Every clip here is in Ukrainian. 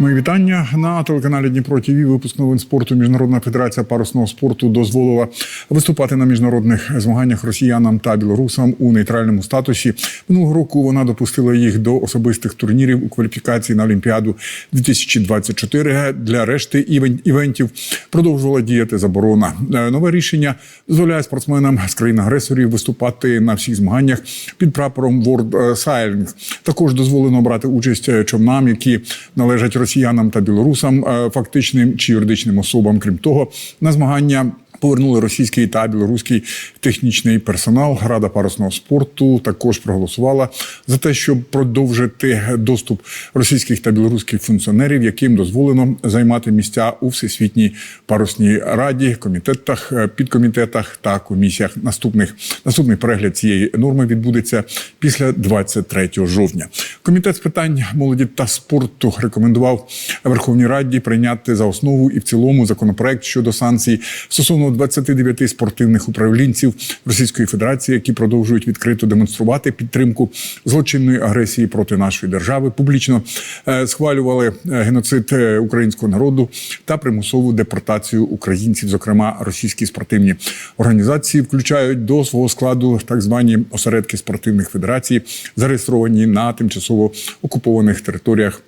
Мої вітання на телеканалі Дніпро ТВ. Випуск новин спорту. Міжнародна федерація парусного спорту дозволила виступати на міжнародних змаганнях росіянам та білорусам у нейтральному статусі. Минулого року вона допустила їх до особистих турнірів у кваліфікації на Олімпіаду 2024. Для решти івен- івентів продовжувала діяти заборона. Е, Нове рішення дозволяє спортсменам з країн-агресорів виступати на всіх змаганнях під прапором World Sailing. Також дозволено брати участь е, човнам, які належать росіянам та білорусам, е, фактичним чи юридичним особам. Крім того, на змагання. Повернули російський та білоруський технічний персонал. Рада парусного спорту також проголосувала за те, щоб продовжити доступ російських та білоруських функціонерів, яким дозволено займати місця у всесвітній парусній раді, комітетах, е, підкомітетах та комісіях. Наступних наступний перегляд цієї норми відбудеться після 23 жовтня. Комітет з питань молоді та спорту рекомендував Верховній Раді прийняти за основу і в цілому законопроект щодо санкцій стосовно 29 спортивних управлінців Російської Федерації, які продовжують відкрито демонструвати підтримку злочинної агресії проти нашої держави. Публічно е, схвалювали е, геноцид е, українського народу та примусову депортацію українців. Зокрема, російські спортивні організації включають до свого складу так звані осередки спортивних федерацій, зареєстровані на тимчасово окупованих територіях.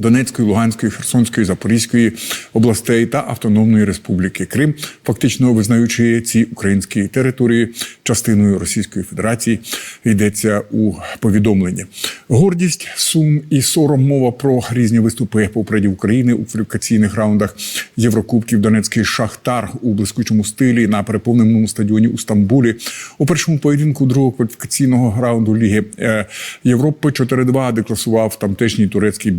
Донецької, Луганської, Херсонської, Запорізької областей та Автономної Республіки Крим, фактично визнаючи ці українські території частиною Російської Федерації, йдеться у повідомленні. Гордість, сум і сором мова про різні виступи попереді України у кваліфікаційних раундах Єврокубків Донецький Шахтар у блискучому стилі на переповненому стадіоні у Стамбулі. У першому поєдинку другого кваліфікаційного раунду Ліги е, Європи 4-2 декласував тамтешній турецький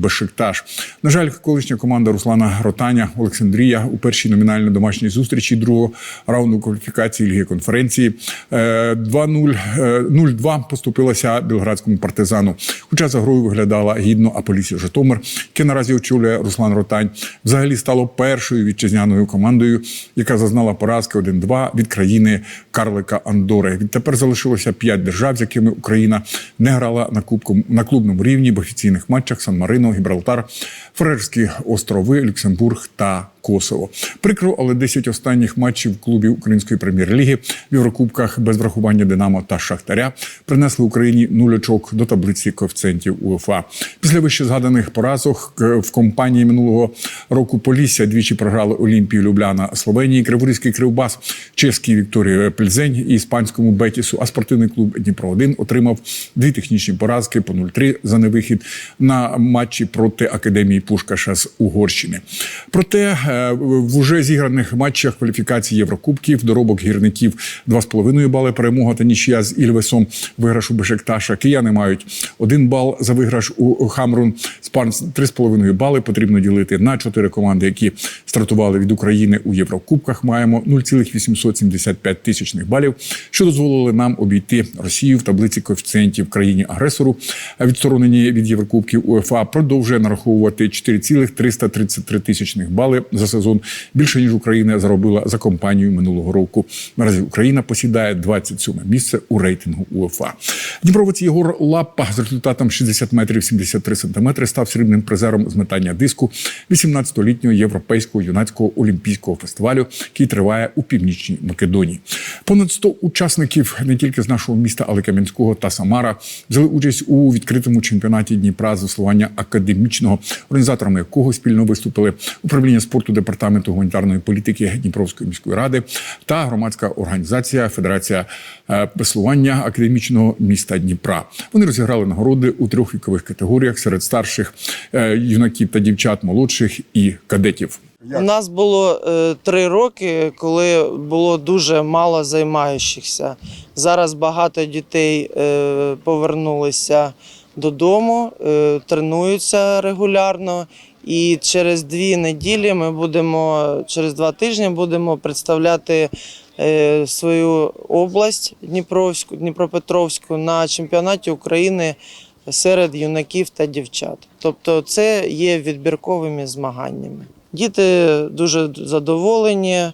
Бешикташ. На жаль, колишня команда Руслана Ротаня Олександрія у першій номінально домашній зустрічі другого раунду кваліфікації Ліги конференції е, 2-0, е, 0-2 поступилася білградському партизану. Хоча за грою виглядала гідно Аполісі Житомир, яке наразі очолює Руслан Ротань, взагалі стало першою вітчизняною командою, яка зазнала поразки 1-2 від країни Карлика Андори. Відтепер залишилося п'ять держав, з якими Україна не грала на кубку на клубному рівні в офіційних матчах Сан-Марино, Гібралтар, Фарерські острови, Люксембург та Косово. Прикро, але 10 останніх матчів клубів Української прем'єр-ліги в Єврокубках без врахування Динамо та Шахтаря принесли Україні нуль очок до таблиці коефіцієнтів УЄФА. Після вище згаданих поразок в компанії минулого року Полісся двічі програли Олімпію Любляна Словенії, Криворізький Кривбас, чеський Вікторія Пельзень і іспанському Бетісу. А спортивний клуб Дніпро 1 отримав дві технічні поразки по 0-3 за невихід на матчі проти академії Пушкаша з Угорщини. Проте в уже зіграних матчах кваліфікації Єврокубків доробок гірників 2,5 бали перемога та нічия з Ільвесом виграш у Бешекташа. Кияни мають один бал за виграш у Хамрун. Спарнс 3,5 бали потрібно ділити на чотири команди, які стартували від України у Єврокубках. Маємо 0,875 тисячних балів, що дозволили нам обійти Росію в таблиці коефіцієнтів країні агресору. Відсторонені від Єврокубків УЕФА продовжує нараховувати 4,333 тисячних бали за сезон. Більше ніж Україна заробила за компанію минулого року. Наразі Україна посідає 27 місце у рейтингу УЕФА. Дніпровець Єгор Лаппа з результатом 60 метрів 73 сантиметри став срібним призером з метання диску 18-літнього європейського юнацького олімпійського фестивалю, який триває у північній Македонії. Понад 100 учасників не тільки з нашого міста, але Кам'янського та Самара взяли участь у відкритому чемпіонаті Дніпра з академічного, організаторами якого спільно виступили управління спорту департаменту гуманітарної політики Дніпровської міської ради та громадська організація Федерація е, веслування академічного міста Дніпра. Вони розіграли нагороди у трьох вікових категоріях серед старших е, юнаків та дівчат, молодших і кадетів. У нас було е, три роки, коли було дуже мало займаючихся. Зараз багато дітей е, повернулися додому, е, тренуються регулярно. І через дві неділі ми будемо, через два тижні будемо представляти е, свою область Дніпровську, Дніпропетровську на чемпіонаті України серед юнаків та дівчат. Тобто це є відбірковими змаганнями. Діти дуже задоволені,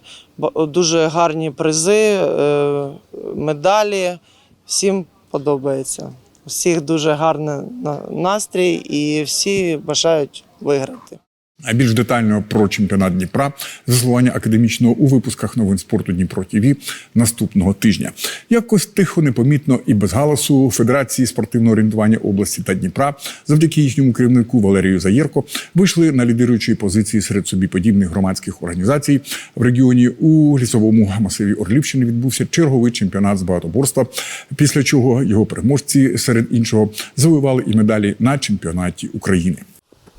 дуже гарні призи, е, медалі. Всім подобається. Всіх дуже гарний на- настрій і всі бажають виграти. Більш детально про чемпіонат Дніпра, з'ясування академічного у випусках новин спорту Дніпро ТВ наступного тижня. Якось тихо, непомітно і без галасу Федерації спортивного орієнтування області та Дніпра, завдяки їхньому керівнику Валерію Заєрко, вийшли на лідируючі позиції серед собі подібних громадських організацій в регіоні. У лісовому масиві Орлівщини відбувся черговий чемпіонат з багатоборства. Після чого його переможці серед іншого завоювали і медалі на чемпіонаті України.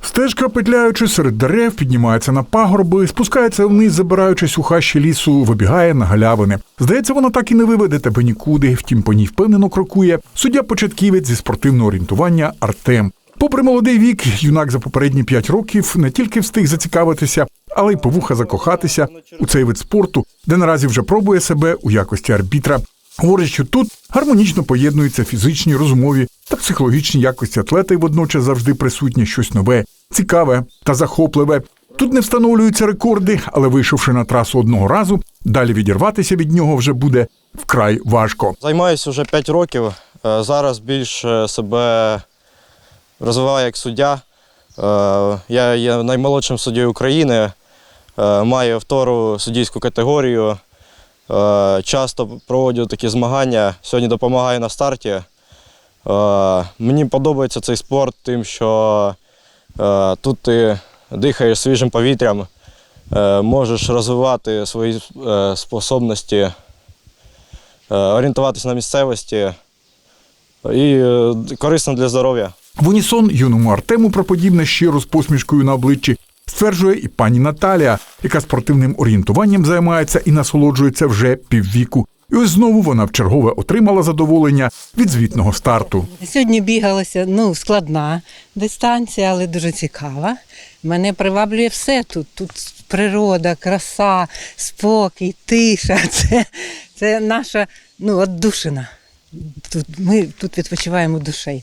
Стежка, петляючи серед дерев, піднімається на пагорби, спускається вниз, забираючись у хащі лісу, вибігає на галявини. Здається, вона так і не виведе тебе нікуди. Втім, по ній впевнено крокує суддя початківець зі спортивного орієнтування Артем. Попри молодий вік, юнак за попередні п'ять років не тільки встиг зацікавитися, але й повуха закохатися у цей вид спорту, де наразі вже пробує себе у якості арбітра. Говорить, що тут гармонічно поєднуються фізичні, розумові та психологічні якості атлета, і водночас завжди присутнє щось нове, цікаве та захопливе. Тут не встановлюються рекорди, але вийшовши на трасу одного разу, далі відірватися від нього вже буде вкрай важко. Займаюся вже 5 років. Е, Зараз більш е, себе розвиваю як суддя. Е, Я є наймолодшим суддєю України, маю втору суддійську категорію. Е, Часто проводжу такі змагання. Сьогодні допомагаю на старті. Е, Мені подобається цей спорт, тим, що е, тут ти дихаєш свіжим повітрям, можеш розвивати свої способності орієнтуватися на місцевості і корисно для здоров'я. В унісон юному Артему про подібне щиро з посмішкою на обличчі стверджує і пані Наталія, яка спортивним орієнтуванням займається і насолоджується вже піввіку. І ось знову вона вчергове отримала задоволення від звітного старту. Сьогодні бігалася ну, складна дистанція, але дуже цікава. Мене приваблює все тут. Тут природа, краса, спокій, тиша. Це, це наша ну, отдушина. Тут, ми тут відпочиваємо душею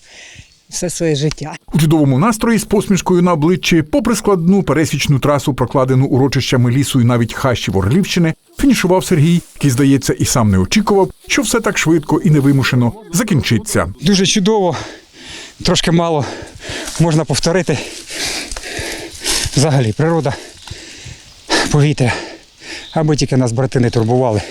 все своє життя. У чудовому настрої з посмішкою на обличчі, попри складну пересічну трасу, прокладену урочищами лісу і навіть хащів Орлівщини, фінішував Сергій, який, здається, і сам не очікував, що все так швидко і невимушено закінчиться. Дуже чудово, трошки мало можна повторити. Взагалі, природа, повітря, аби тільки нас брати не турбували.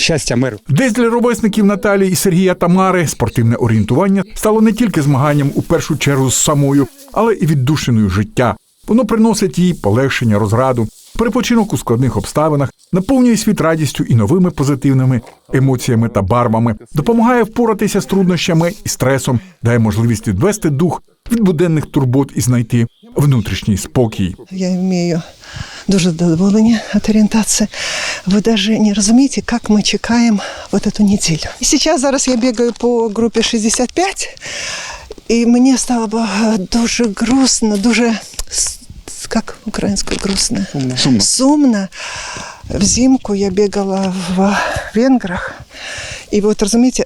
Щастя, миру. Десь для ровесників Наталії і Сергія Тамари спортивне орієнтування стало не тільки змаганням у першу чергу з самою, але і віддушиною життя. Воно приносить їй полегшення, розраду, перепочинок у складних обставинах, наповнює світ радістю і новими позитивними емоціями та барвами, допомагає впоратися з труднощами і стресом, дає можливість відвести дух від буденних турбот і знайти внутрішній спокій. Я имею дуже задоволені від орієнтації. Ви навіть не розумієте, як ми чекаємо вот эту неділю. І зараз зараз я бігаю по групі 65, і мені стало дуже грустно, дуже як українською грустно. Сумно. Сумно. Взимку я бігала в Венграх. І от розумієте,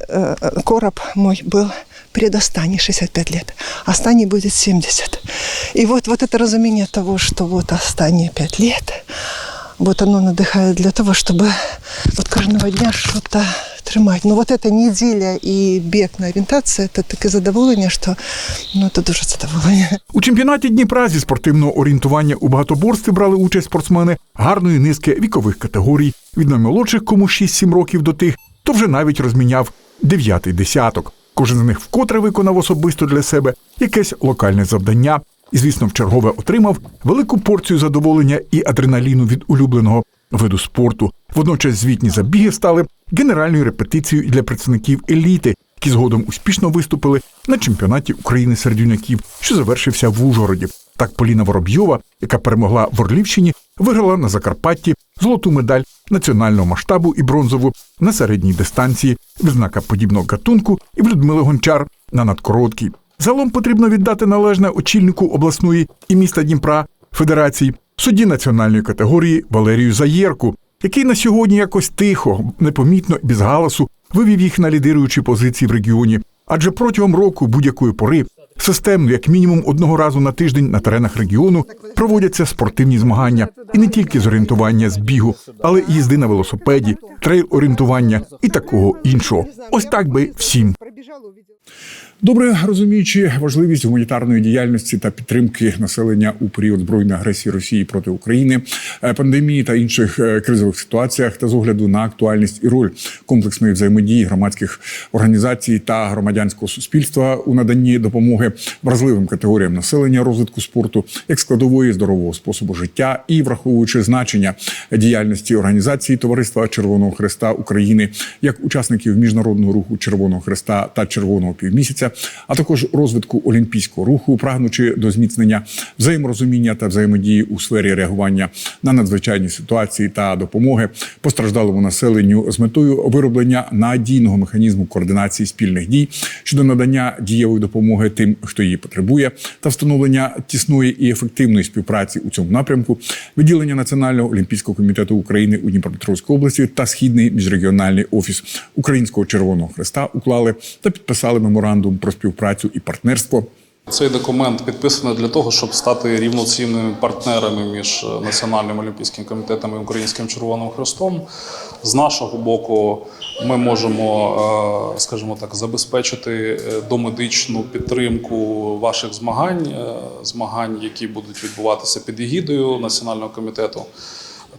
короб мой був предостаний 65 лет, а останній будет 70. И вот, вот это разумение того, что вот останние 5 лет, вот оно надыхает для того, чтобы вот каждого дня что-то тримать. Ну вот эта неделя и бег на ориентацию, это таке задоволення, що ну, це дуже задоволення. У чемпіонаті Дніпра зі спортивного орієнтування у багатоборстві брали участь спортсмени гарної низки вікових категорій від наймолодших, кому 6-7 років до тих, хто вже навіть розміняв дев'ятий десяток. Кожен з них вкотре виконав особисто для себе якесь локальне завдання. І, звісно, вчергове отримав велику порцію задоволення і адреналіну від улюбленого виду спорту. Водночас звітні забіги стали генеральною репетицією для представників еліти, які згодом успішно виступили на чемпіонаті України серед юнаків, що завершився в Ужгороді. Так Поліна Воробйова, яка перемогла в Орлівщині, виграла на Закарпатті золоту медаль національного масштабу і бронзову на середній дистанції, відзнака подібного гатунку і в Людмили Гончар на надкороткій. Загалом потрібно віддати належне очільнику обласної і міста Дніпра Федерації судді національної категорії Валерію Заєрку, який на сьогодні якось тихо, непомітно і без галасу вивів їх на лідируючі позиції в регіоні. Адже протягом року будь-якої пори системно, як мінімум одного разу на тиждень на теренах регіону проводяться спортивні змагання і не тільки з орієнтування з бігу, але й їзди на велосипеді, трейл орієнтування і такого іншого. Ось так би всім. Прибежала, увидела. Добре розуміючи важливість гуманітарної діяльності та підтримки населення у період збройної агресії Росії проти України, е, пандемії та інших е, кризових ситуаціях, та з огляду на актуальність і роль комплексної взаємодії громадських організацій та громадянського суспільства у наданні допомоги вразливим категоріям населення розвитку спорту як складової здорового способу життя і враховуючи значення діяльності організації Товариства Червоного Хреста України як учасників міжнародного руху Червоного Хреста та Червоного півмісяця, а також розвитку олімпійського руху, прагнучи до зміцнення взаєморозуміння та взаємодії у сфері реагування на надзвичайні ситуації та допомоги постраждалому населенню з метою вироблення надійного механізму координації спільних дій щодо надання дієвої допомоги тим, хто її потребує, та встановлення тісної і ефективної співпраці у цьому напрямку, відділення Національного олімпійського комітету України у Дніпропетровській області та східний міжрегіональний офіс Українського Червоного Хреста уклали та підписали меморандум про співпрацю і партнерство Цей документ підписаний для того, щоб стати рівноцінними партнерами між Національним олімпійським комітетом і Українським Червоним Хрестом. З нашого боку, ми можемо, е, скажімо так, забезпечити е, домедичну підтримку ваших змагань, е, змагань, які будуть відбуватися під егідою Національного комітету.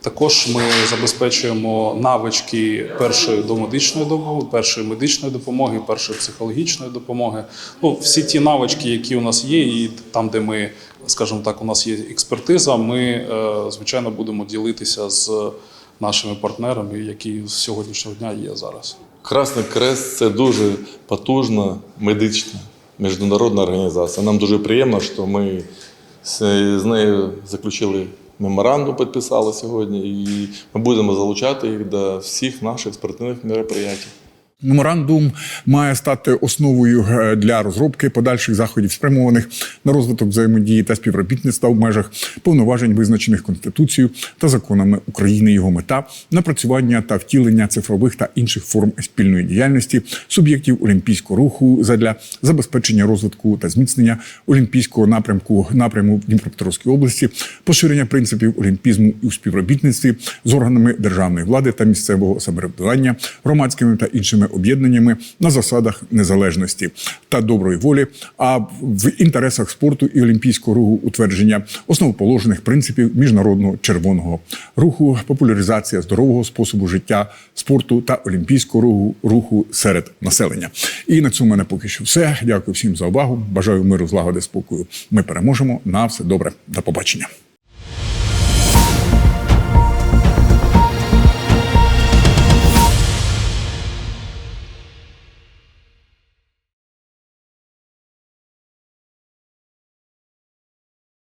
Також ми забезпечуємо навички першої домедичної допомоги, першої медичної допомоги, першої психологічної допомоги. Ну, всі ті навички, які у нас є, і там, де ми, скажімо так, у нас є експертиза, ми е, звичайно будемо ділитися з нашими партнерами, які з сьогоднішнього дня є зараз. Красний Крест це дуже потужна медична міжнародна організація. Нам дуже приємно, що ми з з нею заключили меморандум, підписали сьогодні, і ми будемо залучати їх до всіх наших спортивних мероприятий. Меморандум має стати основою е, для розробки подальших заходів, спрямованих на розвиток взаємодії та співробітництва в межах повноважень, визначених Конституцією та законами України. Його мета напрацювання та втілення цифрових та інших форм спільної діяльності суб'єктів олімпійського руху задля забезпечення розвитку та зміцнення олімпійського напрямку напряму в Дніпропетровській області, поширення принципів олімпізму у співробітництві з органами державної влади та місцевого самоврядування, громадськими та іншими об'єднаннями на засадах незалежності та доброї волі, а в інтересах спорту і олімпійського руху утвердження основоположених принципів міжнародного червоного руху, популяризація здорового способу життя, спорту та олімпійського руху, руху серед населення. І на цьому мене поки що все. Дякую всім за увагу. Бажаю миру, злагоди, спокою. Ми переможемо. На все добре. До побачення.